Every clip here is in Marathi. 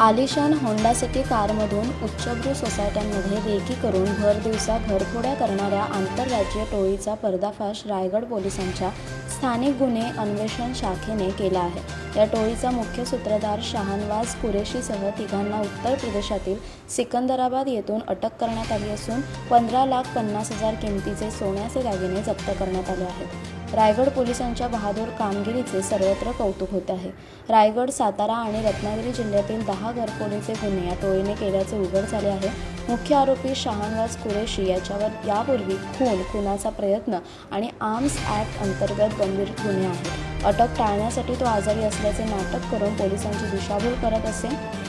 आलिशान होंडा सिटी कारमधून उच्चभ्रू सोसायट्यांमध्ये रेकी करून भर दिवसा घरफोड्या करणाऱ्या आंतरराज्यीय टोळीचा पर्दाफाश रायगड पोलिसांच्या स्थानिक गुन्हे अन्वेषण शाखेने केला आहे. या टोळीचा मुख्य सूत्रधार शहानवाज कुरेशीसह तिघांना उत्तर प्रदेशातील सिकंदराबाद येथून अटक करण्यात आली असून पंधरा लाख पन्नास हजार किमतीचे सोन्याचे दागिने जप्त करण्यात आले आहेत. रायगड पोलिसांच्या बहादूर कामगिरीचे सर्वत्र कौतुक होत आहे. रायगड सातारा आणि रत्नागिरी जिल्ह्यातील दहा घरफोडीचे गुन्हे या टोळीने केल्याचे उघड झाले आहे. मुख्य आरोपी शहानवाज कुरेशी याच्यावर यापूर्वी खून खुनाचा प्रयत्न आणि आर्म्स ॲक्ट अंतर्गत गंभीर गुन्हे आहेत. अटक टाळण्यासाठी तो आजारी असल्याचे नाटक करून पोलिसांची दिशाभूल करत असे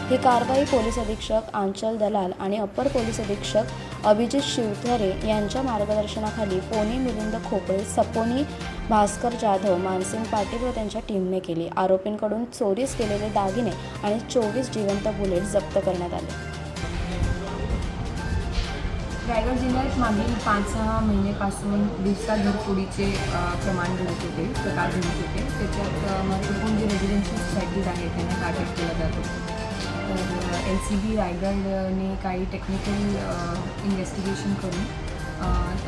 ही कारवाई पोलीस अधीक्षक आंचल दलाल आणि अप्पर पोलीस अधीक्षक अभिजित शिवथरे यांच्या मार्गदर्शनाखाली पोनी मिलिंद खोपळे सपोनी भास्कर जाधव मानसिंग पाटील व त्यांच्या टीमने केली. आरोपींकडून चोरीस केलेले दागिने आणि चोवीस जिवंत बुलेट जप्त करण्यात आले. रायगड जिल्ह्यात मागील पाच सहा महिन्यापासून दिवसा घरफोडीचे प्रमाण घडत होते प्रकार घडत होते. त्याच्यात महत्त्वपूर्ण जे रेजिडेन्शियल सोसायटीज आहेत त्यांना टार्गेट केला जातो तर एल सी बी रायगडने काही टेक्निकल इन्व्हेस्टिगेशन करून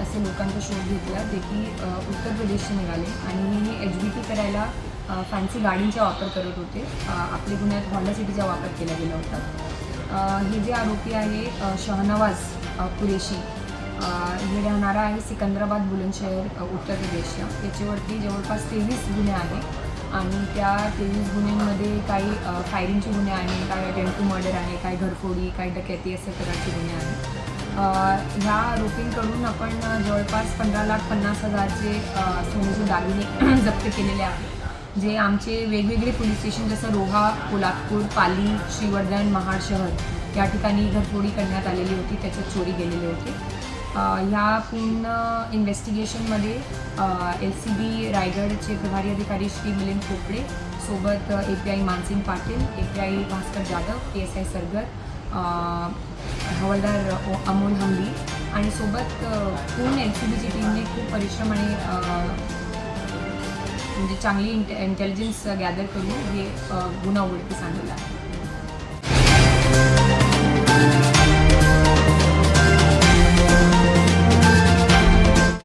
असे लोकांचा शोध घेतला जे की उत्तर प्रदेशचे निघाले. आणि हे एच बी टी करायला फॅन्सी गाडींचा वापर करत होते. आपल्या गुन्ह्यात हॉंडा सिटीचा वापर केला गेला होता. हे जे आरोपी आहे शहनवाज कुरेशी हे राहणारा आहे सिकंदराबाद बुलंदशहर उत्तर प्रदेश याच्यावरती जवळपास तेवीस गुन्हे आहेत आणि त्या तेवीस गुन्ह्यांमध्ये काही फायरिंगचे गुन्हे आहेत काही अटेम्प्ट टू मर्डर आहे काही घरफोडी काही डकॅती असे प्रकारचे गुन्हे आहेत. ह्या आरोपींकडून आपण जवळपास पंधरा लाख पन्नास हजारचे सोन्याचे दागिने जप्त केलेले आहेत. जे आमचे वेगवेगळे पोलीस स्टेशन जसं रोहा कोल्हापूर पाली श्रीवर्धन महाड शहर या ठिकाणी घरफोडी करण्यात आलेली होती त्याच्यात चोरी गेलेली होती. ह्या पूर्ण इन्व्हेस्टिगेशनमध्ये एल सी बी रायगडचे प्रभारी अधिकारी श्री मिलिंद खोपडे सोबत A P I Mansing Patil A P I Bhaskar Jadhav P S I Sargar हवलदार हवालदार अमोल हंबी आणि सोबत पूर्ण एल सी बीची टीमने खूप परिश्रम आणि म्हणजे चांगली इंटे इंटेलिजन्स गॅदर करून हे गुन्हा उघडकीस आणलेला आहे.